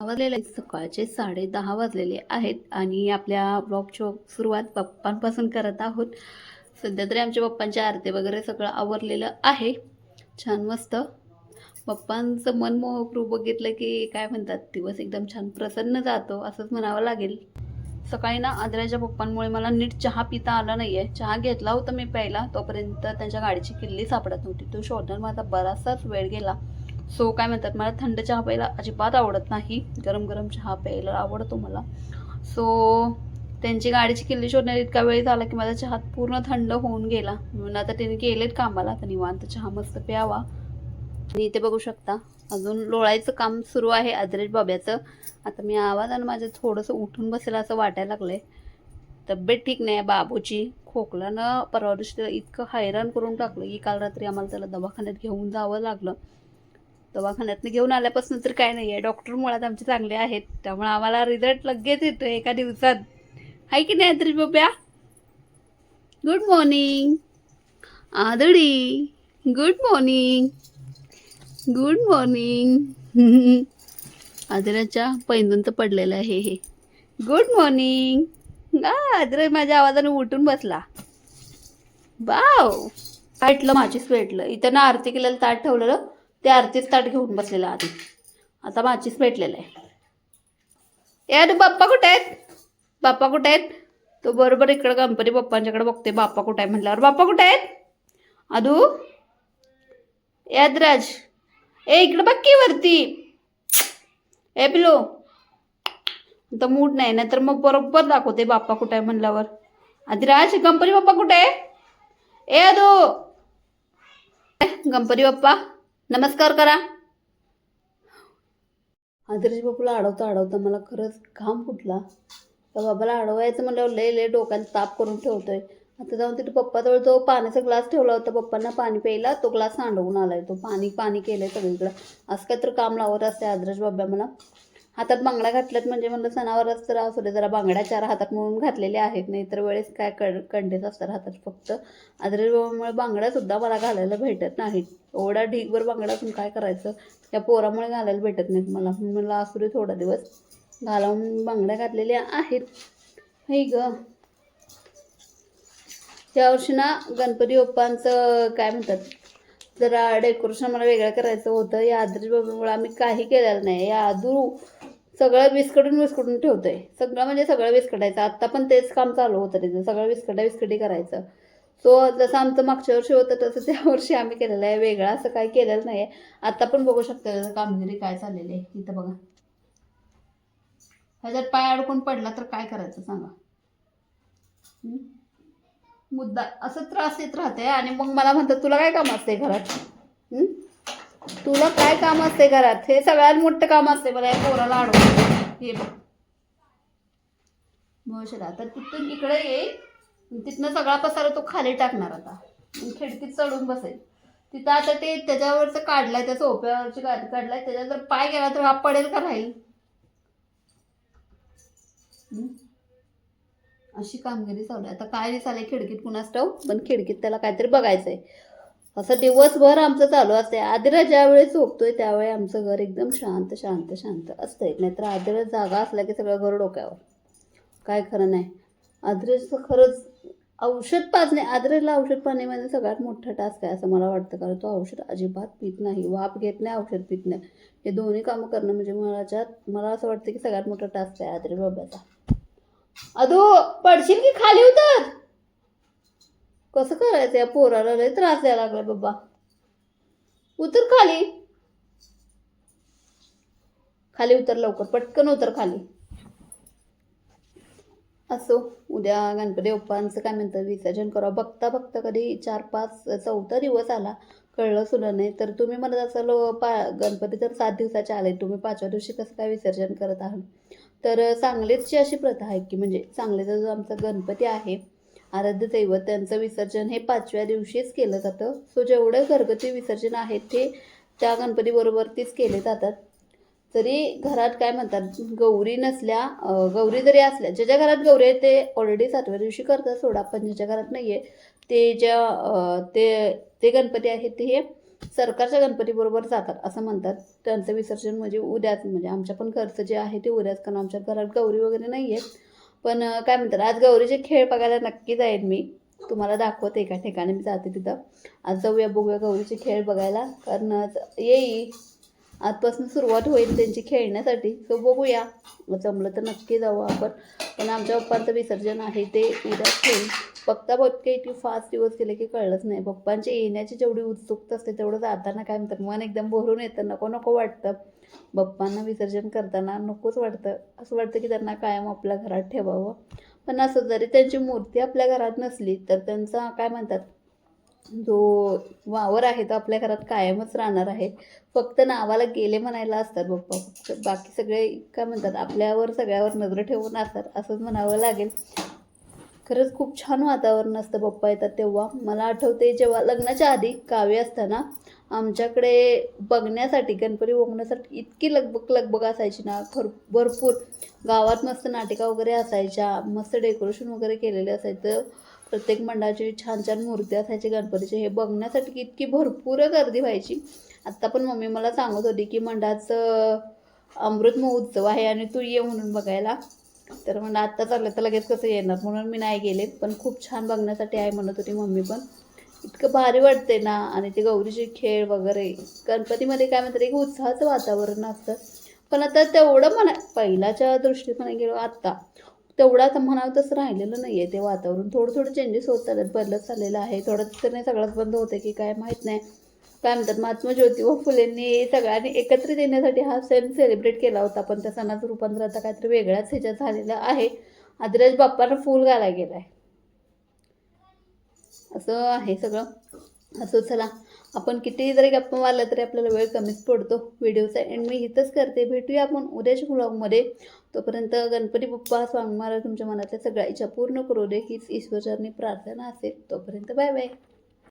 वाजलेले सकाळचे साडे दहा वाजलेले आहेत आणि आपल्या ब्लॉगची सुरुवात पप्पांपासून करत आहोत. सध्या तरी आमच्या पप्पांच्या आरती वगैरे सगळं आवरलेलं आहे. छान मस्त. पप्पांचं मनमोहक रूप बघितलं की काय म्हणतात दिवस एकदम छान प्रसन्न जातो असंच म्हणावं लागेल. सकाळी ना आदराच्या पप्पांमुळे मला नीट चहा पिता आला नाही आहे चहा घेतला होता मी प्यायला तोपर्यंत त्यांच्या गाडीची किल्ली सापडत नव्हती. तो शोधण्यात माझा बराचसाच वेळ गेला. सो काय म्हणतात मला थंड चहा प्यायला अजिबात आवडत नाही. गरम गरम चहा प्यायला आवडतो मला. सो त्यांची गाडीची किल्ली शोधण्यात इतका वेळ झाला की माझा चहा पूर्ण थंड होऊन गेला. म्हणून आता त्यांनी गेलेत कामाला तर निवांत चहा मस्त प्यावा. आणि इथे बघू शकता अजून लोळायचं काम सुरू आहे आदरेश बाब्याचं. आता मी आवाज आणि माझं थोडंसं उठून बसेल असं वाटायला लागलं आहे तब्येत ठीक नाही बाबूची. खोकल्यानं परवा दिवशी त्याला इतकं हैराण करून टाकलं की काल रात्री आम्हाला त्याला दवाखान्यात घेऊन जावं लागलं. दवाखान्यातनं घेऊन आल्यापासून तर काय नाही आहे डॉक्टर मुळात आमचे चांगले आहेत. त्यामुळे आम्हाला रिझल्ट लगेच येतो एका दिवसात. आहे की नाही तरी बाब्या? गुड मॉर्निंग आदडी गुड मॉर्निंग गुड मॉर्निंग आदराच्या पैंदून पडलेलं आहे हे. गुड मॉर्निंग आदर माझ्या आवाजाने उठून बसला. बाव पेटलं माझीच भेटलं इथं ना आरती केलेलं ताट ठेवलेलं. ते आरतीच ताट घेऊन बसलेलं आधी. आता माचीच भेटलेलं आहे. यार बाप्पा कुठे आहेत? बाप्पा कुठे आहेत? तो बरोबर इकडं गणपती बाप्पांच्याकडे बघते बाप्पा कुठे आहे म्हटल्यावर. बाप्पा कुठे आहेत? अदू? यादराज ए इकडं बघ की वरती. ए पिलो तर मूड नाही ना तर मग बरोबर दाखवते बाप्पा कुठे आहे म्हणल्यावर आदिराज गणपती बाप्पा कुठे? आहे ए अदू. गणपती बाप्पा. नमस्कार करा. आदर्श बापूला अडवता अडवता मला खरंच घाम फुटला. त्या बाबाला अडवायचं म्हणल्यावर लय लय डोक्यात ताप करून ठेवतोय. आता जाऊन तिथे पप्पाजवळ जो पाण्याचा ग्लास ठेवला होता. पप्पांना पाणी प्यायला तो ग्लास सांडवून आलाय. तो पाणी पाणी केलंय सगळीकडं. असं काय तर काम लावत असते आदर्श बाबा मला. हातात बांगड्या घातल्यात म्हणजे म्हणलं सणावरच तर असू दे जरा बांगड्या चार हातात म्हणून घातलेल्या आहेत नाही तर वेळेस काय कड कंडेच असतात हातात फक्त. आदर्श बांगड्यासुद्धा मला घालायला भेटत नाहीत. एवढा ढीगभर बांगड्यातून काय करायचं? त्या पोरामुळे घालायला भेटत नाहीत मला. मला असू दे थोडा दिवस. घालून बांगड्या घातलेल्या आहेत. हे ग. यावर्षी ना गणपती बाप्पांचं काय म्हणतात? जरा डेकोरेशन मला वेगळं करायचं होतं. या आदर्श आम्ही काही केलेलं नाही. या आदू सगळं विस्कटून विस्कटून ठेवतोय. सगळं म्हणजे सगळं विस्कटायचं. आत्ता पण तेच काम चालू होतं त्याचं सगळं विस्कटा विस्कटी करायचं. सो जसं आमचं मागच्या वर्षी होतं तसं त्या वर्षी आम्ही केलेलं आहे. वेगळं असं काही केलेलं नाही आहे आत्ता पण बघू शकता त्याचं कामगिरी काय चाललेली आहे. इथं बघा. ह्याच्यात पाय अडकून पडला तर काय करायचं सांगा? मुद्दा असं त्रास येत राहते आणि मग मला म्हणतात तुला काय काम असते घरात? तुला काय काम असते घरात? हे सगळ्यात मोठं काम असते मला या पोराला अडवून. हे बघ. तर तिथून इकडे येईल तिथनं सगळा पसारा तो खाली टाकणार आता. खिडकीत चढून बसेल. तिथं आता ते त्याच्यावरचं काढलाय त्या सोप्यावरची काढलाय. त्याच्यात जर पाय गेला तर हा पडेल का राहील? अशी कामगिरी चालू आहे. आता काय नाही खिडकीत पुन्हा स्टव पण खिडकीत त्याला काहीतरी बघायचंय. असं दिवसभर आमचं चालू असते आदिरा ज्यावेळेस झोपतोय त्यावेळी आमचं घर एकदम शांत शांत शांत असतंय. नाहीतर आदिरा जागा असला की सगळं घर डोक्यावर. काय खरं नाही. आदिराचं खरंच औषध पाजणे आदिराला औषध पाण्यामध्ये म्हणजे सगळ्यात मोठा टास्क आहे असं मला वाटतं. कारण तो औषध अजिबात पित नाही. वाफ घेत नाही औषध पित नाही. हे दोन्ही कामं करणं म्हणजे मला मला असं वाटतं की सगळ्यात मोठा टास्क आहे आदिरा बाबाचा अदो पडशील की खाली उतर? कसं करायचं? या पोराला लय त्रास द्यायला लागला बाबा. उतर खाली. खाली उतर लवकर. पटकन उतर खाली. असो. उद्या गणपती बाप्पांचं काय म्हणतात? विसर्जन करा. बघता बघता कधी चार पाच चौथा दिवस आला. कळलं सुद्धा नाही. तर तुम्ही म्हणत असाल पा गणपती तर सात दिवसाचे आले तुम्ही पाचव्या दिवशी कसं काय विसर्जन करत आहात? तर सांगलीची अशी प्रथा आहे की म्हणजे सांगलीचा जो आमचा गणपती आहे आराध्य दैवत त्यांचं विसर्जन हे पाचव्या दिवशीच केलं जातं. सो जेवढं घरगुती विसर्जन आहेत ते त्या गणपतीबरोबरतीच केले जातात. तरी घरात काय म्हणतात गौरी नसल्या गौरी जरी असल्या ज्याच्या घरात गौरी आहे ते ऑलरेडी सातव्या दिवशी करतात सोडा पण ज्याच्या घरात नाही आहे ते ज्या ते ते गणपती आहेत ते हे सरकारच्या गणपतीबरोबर जातात असं म्हणतात. त्यांचं विसर्जन म्हणजे उद्याच म्हणजे आमच्या पण घरचं जे आहे ते उद्याच कारण आमच्या घरात गौरी वगैरे नाही आहेत पण काय म्हणतात आज गौरीचे खेळ बघायला नक्की जाईन मी. तुम्हाला दाखवते एका ठिकाणी मी जाते तिथं. आज जाऊया बघूया गौरीचे खेळ बघायला. कारण येई. आजपासून सुरुवात होईल त्यांची खेळण्यासाठी. सो बघूया. जमलं तर नक्की जाऊ आपण. पण आमच्या पप्पांचं विसर्जन आहे ते उद्या होईल. बघता बघता इतके फास्ट दिवस गेले की कळलंच नाही. पप्पांच्या येण्याची जेवढी उत्सुकता असते तेवढं जाताना काय म्हणतात मन एकदम भरून येतं. नको नको वाटतं. बाप्पांना विसर्जन करताना नकोच वाटतं. असं वाटतं की त्यांना कायम आपल्या घरात ठेवावं. पण असं जरी त्यांची मूर्ती आपल्या घरात नसली तर त्यांचा काय म्हणतात? जो वावर आहे तो आपल्या घरात कायमच राहणार आहे. फक्त नावाला गेले म्हणायला असतात बाप्पा. फक्त बाकी सगळे काय म्हणतात? आपल्यावर सगळ्यावर नजर ठेवून असतात. असंच म्हणावं लागेल. खरंच खूप छान वातावरण असतं पप्पा येतात तेव्हा. मला आठवते जेव्हा लग्नाच्या आधी गावी असताना आमच्याकडे बघण्यासाठी गणपती बघण्यासाठी इतकी लगबग लगबग असायची ना. खर भरपूर. गावात मस्त नाटिका वगैरे असायच्या. मस्त डेकोरेशन वगैरे केलेले असायचं. प्रत्येक मंडळाची छान छान मूर्ती असायची गणपतीचे. हे बघण्यासाठी इतकी भरपूर गर्दी व्हायची. आत्ता पण मम्मी मला सांगत होती की मंडळाचं अमृत महोत्सव आहे आणि तू ये म्हणून बघायला. तर म्हणलं आत्ता चाललं तर लगेच कसं येणार? म्हणून मी नाही गेले. पण खूप छान बघण्यासाठी आहे म्हणत होती मम्मी पण. इतकं भारी वाटते ना. आणि ते गौरीचे खेळ वगैरे. गणपतीमध्ये काय म्हणतात एक उत्साहाचं वातावरण असतं. पण आता तेवढं म्हणा पहिल्याच्या दृष्टीने गेलो आत्ता तेवढं आता म्हणावं तसं राहिलेलं नाही आहे ते वातावरण. थोडं थोडं चेंजेस होत चालत बदलत चाललेलं आहे. थोडं तर नाही सगळंच बंद होतं की काय माहीत नाही. काय म्हणतात महात्मा ज्योतिबा फुलेंनी सगळ्यांनी एकत्रित येण्यासाठी हा सण सेलिब्रेट केला होता. पण त्या सणाचं रूपांतर आता काहीतरी वेगळ्याच ह्याच्यात झालेलं आहे. आदिराज बाप्पांना फूल घालायला गेला आहे असं आहे सगळं. असं चला. आपण कितीही जरी गप्पा मारला तरी आपल्याला वेळ कमीच पडतो व्हिडिओचा. एंड मी इथंच करते. भेटूया आपण उद्याच्या ब्लॉगमध्ये. तोपर्यंत गणपती बाप्पा स्वामी महाराज तुमच्या मनातल्या सगळ्या इच्छा पूर्ण करू दे. हीच ईश्वरचरणी प्रार्थना असेल. तोपर्यंत बाय बाय.